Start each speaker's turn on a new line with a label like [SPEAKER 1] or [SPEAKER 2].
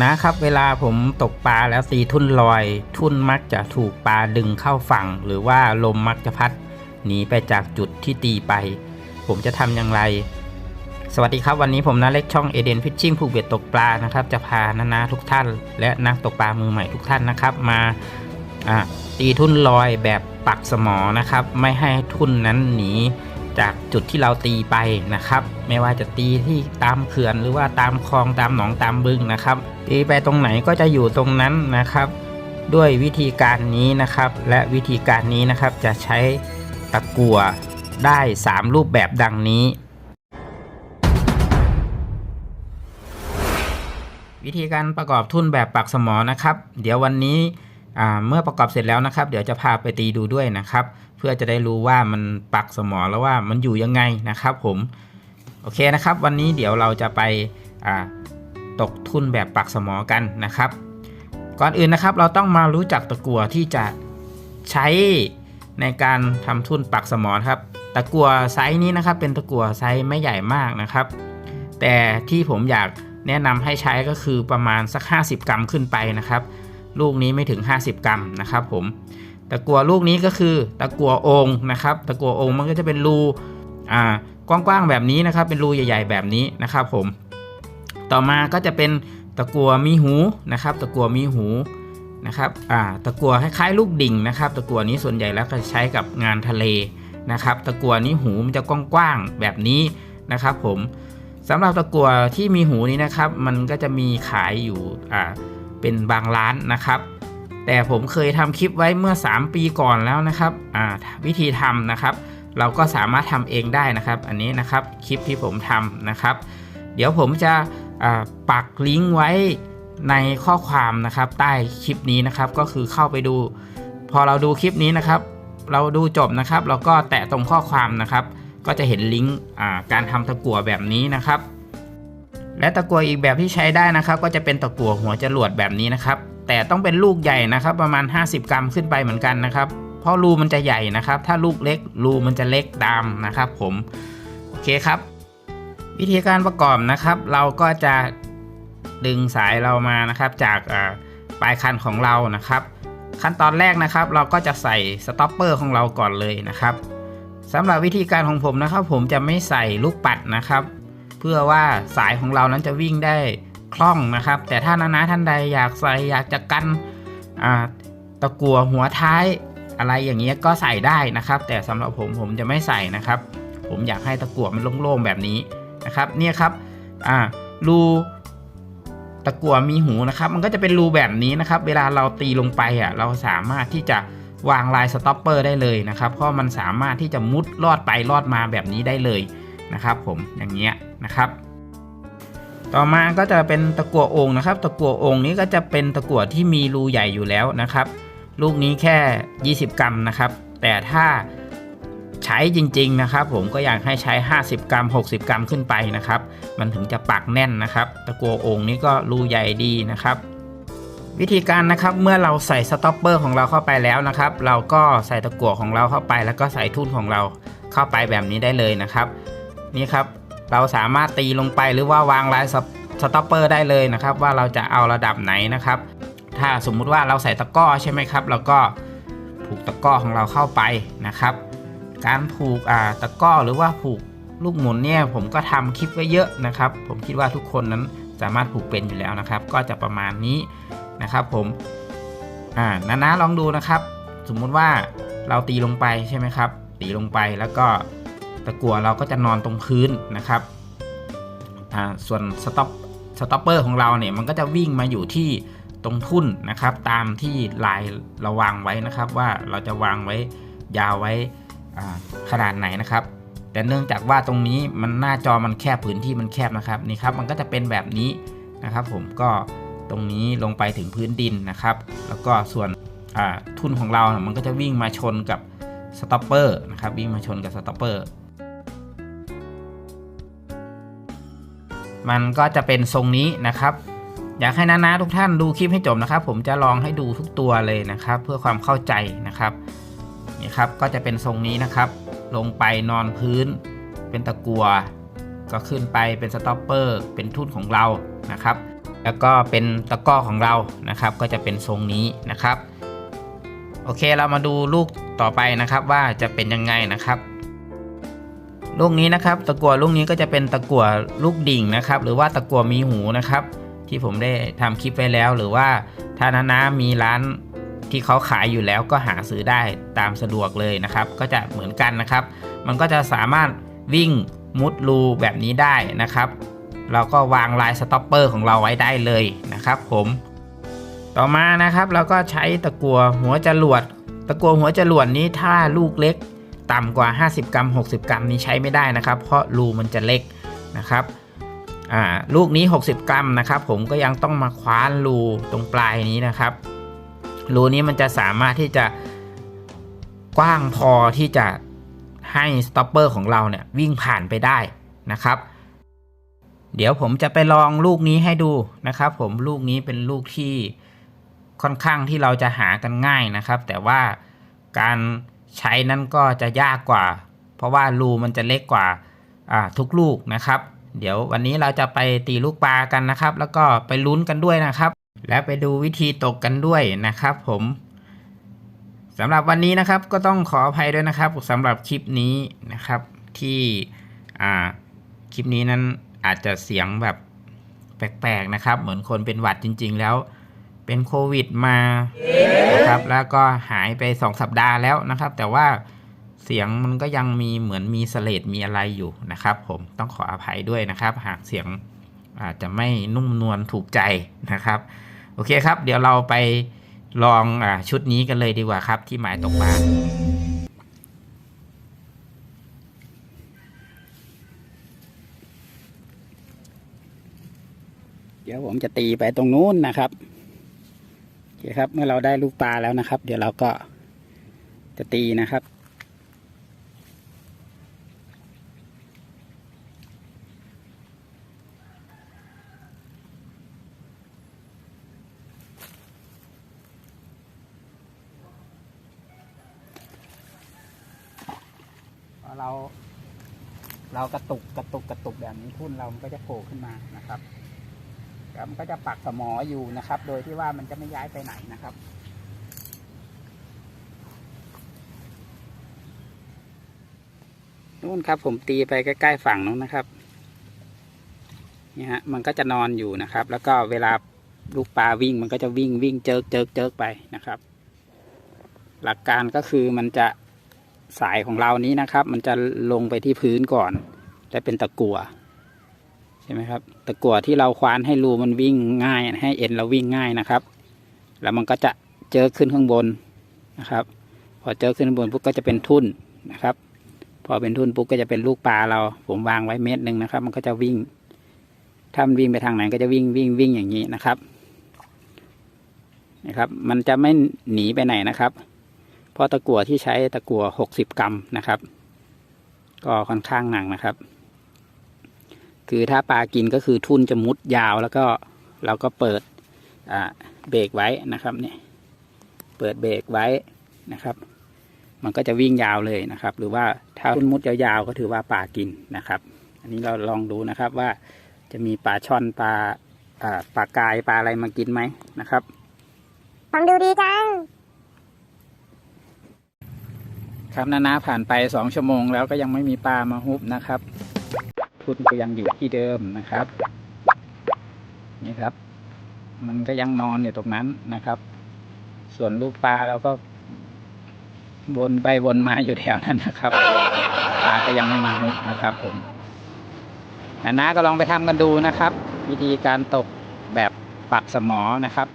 [SPEAKER 1] นะครับเวลาผมตกปลาแล้วตีทุ่นลอย ทุ่นมักจะถูกปลาดึงเข้าฝั่ง หรือว่าลมมักจะพัดหนีไปจากจุดที่ตีไป ผมจะทำอย่างไร สวัสดีครับวันนี้ผมนาเล็กช่องเอเดนฟิชชิ่งผูกเบ็ดตกปลานะครับ จะพานานาทุกท่าน และนักตกปลามือใหม่ทุกท่านนะครับ มาอ่าตีทุ่นลอยแบบปักสมอนะครับ ไม่ให้ทุ่นนั้นหนี จากจุดที่เราตีไปนะครับ ไม่ว่าจะตีที่ตามเขื่อนหรือว่าตามคลองตามหนองตามบึงนะครับ ตีไปตรงไหนก็จะอยู่ตรงนั้นนะครับ ด้วยวิธีการนี้นะครับ และวิธีการนี้นะครับจะใช้ตะกั่วได้ 3 รูปแบบดังนี้ วิธีการประกอบทุ่นแบบปักสมอนะครับ เดี๋ยววันนี้ เมื่อประกอบเสร็จแล้วนะครับ เดี๋ยวจะพาไปตีดูด้วยนะครับ เพื่อจะได้รู้ว่ามันปักสมอแล้วว่ามันอยู่ยังไงนะครับผมโอเคนะครับ วันนี้เดี๋ยวเราจะไปตกทุ่นแบบปักสมอกันนะครับ ก่อนอื่นนะครับเราต้องมารู้จักตะกั่วที่จะใช้ในการทำทุ่นปักสมอครับ ตะกั่วไซส์นี้นะครับ เป็นตะกั่วไซส์ไม่ใหญ่มากนะครับ แต่ที่ผมอยากแนะนำให้ใช้ก็คือประมาณสัก 50 กรัมขึ้นไปนะครับ ลูกนี้ไม่ถึง 50 กรัมนะครับผมตะกั่วลูกนี้ก็คือตะกั่วองค์นะครับ ตะกั่วองค์มันก็จะเป็นรูอ่ากว้างๆแบบนี้นะครับ เป็นรูใหญ่ ๆ แบบนี้นะครับผม ต่อมาก็จะเป็นตะกั่วมีหูนะครับ ตะกั่วมีหูนะครับอ่าตะกั่วคล้ายๆลูกดิ่งนะครับ ตะกั่วนี้ส่วนใหญ่แล้วก็ใช้กับงานทะเลนะครับ ตะกั่วนี้หูมันจะกว้างๆแบบนี้นะครับผมสำหรับตะกั่วที่มีหูนี้นะครับ มันก็จะมีขายอยู่อ่า เป็นบางร้านนะครับ แต่ผมเคยทำคลิปไว้เมื่อ 3 ปีก่อนแล้วนะครับวิธีทำนะครับ เราก็สามารถทำเองได้นะครับ อันนี้นะครับคลิปที่ผมทำนะครับ เดี๋ยวผมจะปักลิงก์ไว้ในข้อความนะครับ ใต้คลิปนี้นะครับก็คือเข้าไปดู พอเราดูคลิปนี้นะครับ เราดูจบนะครับ เราก็แตะตรงข้อความนะครับ ก็จะเห็นลิงก์การทำตะกั่วแบบนี้นะครับ และตะกั่วอีกแบบที่ใช้ได้นะครับ ก็จะเป็นตะกั่วหัวจรวดแบบนี้นะครับ แต่ต้องเป็นลูกใหญ่นะครับ ประมาณ 50 กรัมขึ้นไปเหมือนกันนะครับ เพราะรูมันจะใหญ่นะครับ ถ้าลูกเล็กรูมันจะเล็กตามนะครับ ผมโอเคครับ วิธีการประกอบนะครับ เราก็จะดึงสายเรามานะครับ จากปลายคันของเรานะครับ ขั้นตอนแรกนะครับ เราก็จะใส่สต็อปเปอร์ของเราก่อนเลยนะครับสำหรับวิธีการของผมนะครับ ผมจะไม่ใส่ลูกปัดนะครับ เพื่อว่าสายของเรานั้นจะวิ่งได้คล่องนะครับ แต่ถ้านานาท่านใดอยากใส่อยากจะกันตะกัวหัวท้ายอะไรอย่างเงี้ยก็ใส่ได้นะครับ แต่สำหรับผมผมจะไม่ใส่นะครับ ผมอยากให้ตะกั่วมันโล่งๆแบบนี้นะครับ เนี่ยครับอ่ารูตะกั่วมีหูนะครับ มันก็จะเป็นรูแบบนี้นะครับ เวลาเราตีลงไปอะเราสามารถที่จะวางลายสต็อปเปอร์ได้เลยนะครับ เพราะมันสามารถที่จะมุดลอดไปลอดมาแบบนี้ได้เลยนะครับ ผมอย่างเงี้ย นะครับ ต่อมาก็จะเป็นตะกั่วองค์นะครับ ตะกั่วองค์นี้ก็จะเป็นตะกั่วที่มีรูใหญ่อยู่แล้วนะครับ ลูกนี้แค่ 20 กรัมนะครับ แต่ถ้าใช้จริงๆนะครับ ผมก็อยากให้ใช้ 50 กรัม 60 กรัมขึ้นไปนะครับ มันถึงจะปักแน่นนะครับ ตะกัวองค์นี้ก็รูใหญ่ดีนะครับ วิธีการนะครับเมื่อเราใส่สต็อปเปอร์ของเราเข้าไปแล้วนะครับ เราก็ใส่ตะกั่วของเราเข้าไป แล้วก็ใส่ทุ่นของเราเข้าไปแบบนี้ได้เลยนะครับ นี่ครับ เราสามารถตีลงไปหรือว่าวางลายสต็อปเปอร์ได้เลยนะครับ ว่าเราจะเอาระดับไหนนะครับ ถ้าสมมุติว่าเราใส่ตะก้อใช่ไหมครับเราก็ผูกตะก้อของเราเข้าไปนะครับ การผูกอ่าตะก้อหรือว่าผูกลูกหมุนเนี่ยผมก็ทำคลิปไว้เยอะนะครับ ผมคิดว่าทุกคนนั้นสามารถผูกเป็นอยู่แล้วนะครับ ก็จะประมาณนี้นะครับผมอ่านานาลองดูนะครับ สมมุติว่าเราตีลงไปใช่ไหมครับ ตีลงไปแล้วก็ ตะกั่วเราก็จะนอนตรงพื้นนะครับส่วนสต็อปสต็อปเปอร์ของเราเนี่ยมันก็จะวิ่งมาอยู่ที่ตรงทุ่นนะครับ ตามที่ลายเราวางไว้นะครับ ว่าเราจะวางไว้ยาวไว้ขนาดไหนนะครับ แต่เนื่องจากว่าตรงนี้มันหน้าจอมันแคบพื้นที่มันแคบนะครับนี่ครับมันก็จะเป็นแบบนี้นะครับ ผมก็ตรงนี้ลงไปถึงพื้นดินนะครับ แล้วก็ส่วนทุ่นของเรานะมันก็จะวิ่งมาชนกับสต็อปเปอร์นะครับวิ่งมาชนกับสต็อปเปอร์ มันก็จะเป็นทรงนี้นะครับ อยากให้นาๆทุกท่านดูคลิปให้จบนะครับ ผมจะลองให้ดูทุกตัวเลยนะครับ เพื่อความเข้าใจนะครับนี่ครับก็จะเป็นทรงนี้นะครับ ลงไปนอนพื้น เป็นตะกัวก็ขึ้นไปเป็นสต็อปเปอร์เป็นทุ่นของเรานะครับ แล้วก็เป็นตะก้อของเรานะครับ ก็จะเป็นทรงนี้นะครับ โอเคเรามาดูลูกต่อไปนะครับว่าจะเป็นยังไงนะครับ ลูกนี้นะครับ ตะกั่วลูกนี้ก็จะเป็นตะกั่วลูกดิ่งนะครับ หรือว่าตะกั่วมีหูนะครับ ที่ผมได้ทำคลิปไว้แล้ว หรือว่าถ้านานามีร้านที่เขาขายอยู่แล้วก็หาซื้อได้ตามสะดวกเลยนะครับ ก็จะเหมือนกันนะครับ มันก็จะสามารถวิ่งมุดรูแบบนี้ได้นะครับ เราก็วางลายสต็อปเปอร์ของเราไว้ได้เลยนะครับ ผมต่อมานะครับเราก็ใช้ตะกัวหัวจรวด ตะกัวหัวจรวดนี้ถ้าลูกเล็ก ต่ำกว่า 50 กรัม 60 กรัมนี้ใช้ไม่ได้นะครับ เพราะรูมันจะเล็กนะครับอ่าลูกนี้ 60 กรัมนะครับ ผมก็ยังต้องมาคว้านรูตรงปลายนี้นะครับ รูนี้มันจะสามารถที่จะกว้างพอที่จะให้สต็อปเปอร์ของเราเนี่ยวิ่งผ่านไปได้นะครับ เดี๋ยวผมจะไปลองลูกนี้ให้ดูนะครับ ผมลูกนี้เป็นลูกที่ค่อนข้างที่เราจะหากันง่ายนะครับ แต่ว่าการ ใช้นั้นก็จะยากกว่า เพราะว่ารูมันจะเล็กกว่าทุกลูกนะครับ เดี๋ยววันนี้เราจะไปตีลูกปลากันนะครับ แล้วก็ไปลุ้นกันด้วยนะครับ และไปดูวิธีตกกันด้วยนะครับ ผมสำหรับวันนี้นะครับก็ต้องขออภัยด้วยนะครับสำหรับคลิปนี้นะครับที่คลิปนี้นั้นอาจจะเสียงแบบแปลกๆนะครับ เหมือนคนเป็นหวัดจริง ๆ แล้ว เป็นโควิดมานะครับแล้วก็หายไปสองสัปดาห์แล้วนะครับ แต่ว่าเสียงมันก็ยังมีเหมือนมีเสลดมีอะไรอยู่นะครับ ผมต้องขออภัยด้วยนะครับ หากเสียงอาจจะไม่นุ่มนวลถูกใจนะครับ โอเคครับ เดี๋ยวเราไปลองอชุดนี้กันเลยดีกว่าครับ ที่หมายตกปลา
[SPEAKER 2] เดี๋ยวผมจะตีไปตรงนู้นนะครับ คครับ เมื่อเราได้ลูกปลาแล้วนะครับ เดี๋ยวเราก็จะตีนะครับพอเรา เรากระตุกกระตุกกระตุกแบบนี้ทุ่นเรามันก็จะโผล่ขึ้นมานะครับ แล้วมันก็จะปักสมออยู่นะครับ โดยที่ว่ามันจะไม่ย้ายไปไหนนะครับนู่นครับ ผมตีไปใกล้ๆฝั่งนู้นนะครับนี่ฮะมันก็จะนอนอยู่นะครับ แล้วก็เวลาลูกปลาวิ่งมันก็จะวิ่งวิ่งเจิกเจิกเจิกไปนะครับ หลักการก็คือมันจะสายของเรานี้นะครับ มันจะลงไปที่พื้นก่อนและเป็นตะกั่ว ใช่ไหมครับตะกั่วที่เราคว้านให้รูมันวิ่งง่าย ให้เอ็นเราวิ่งง่ายนะครับ แล้วมันก็จะเจอขึ้นข้างบนนะครับ พอเจอขึ้นข้างบนปุ๊บก็จะเป็นทุ่นนะครับ พอเป็นทุ่นปุ๊บก็จะเป็นลูกปลาเรา ผมวางไว้เม็ดหนึ่งนะครับ มันก็จะวิ่งถ้ามันวิ่งไปทางไหนก็จะวิ่งวิ่งวิ่งอย่างนี้นะครับนะครับ มันจะไม่หนีไปไหนนะครับ เพราะตะกั่วที่ใช้ตะกั่วหกสิบกรัมนะครับ ก็ค่อนข้างหนักนะครับ คือถ้าปลากินก็คือทุ่นจะมุดยาวแล้วก็เราก็เปิดอ่าเบรกไว้นะครับเนี่ยเปิดเบรกไว้นะครับ มันก็จะวิ่งยาวเลยนะครับ หรือว่าถ้าทุ่นมุดยาวๆก็ถือว่าปลากินนะครับ อันนี้เราลองดูนะครับว่าจะมีปลาช่อนปลาอ่าปลากายปลาอะไรมากินไหมนะครับ
[SPEAKER 3] ฟังดูดีจัง
[SPEAKER 2] ครับนานาผ่านไปสองชั่วโมงแล้วก็ยังไม่มีปลามาฮุบนะครับ ทุนก็ยังอยู่ที่เดิมนะครับ นี่ครับ มันก็ยังนอนอยู่ตรงนั้นนะครับ ส่วนลูกปลาเราก็วนไปวนมาอยู่แถวนั้นนะครับปลาก็ยังไม่มานะครับผมนานาก็ลองไปทำกันดูนะครับ วิธีการตกแบบปักสมอนะครับ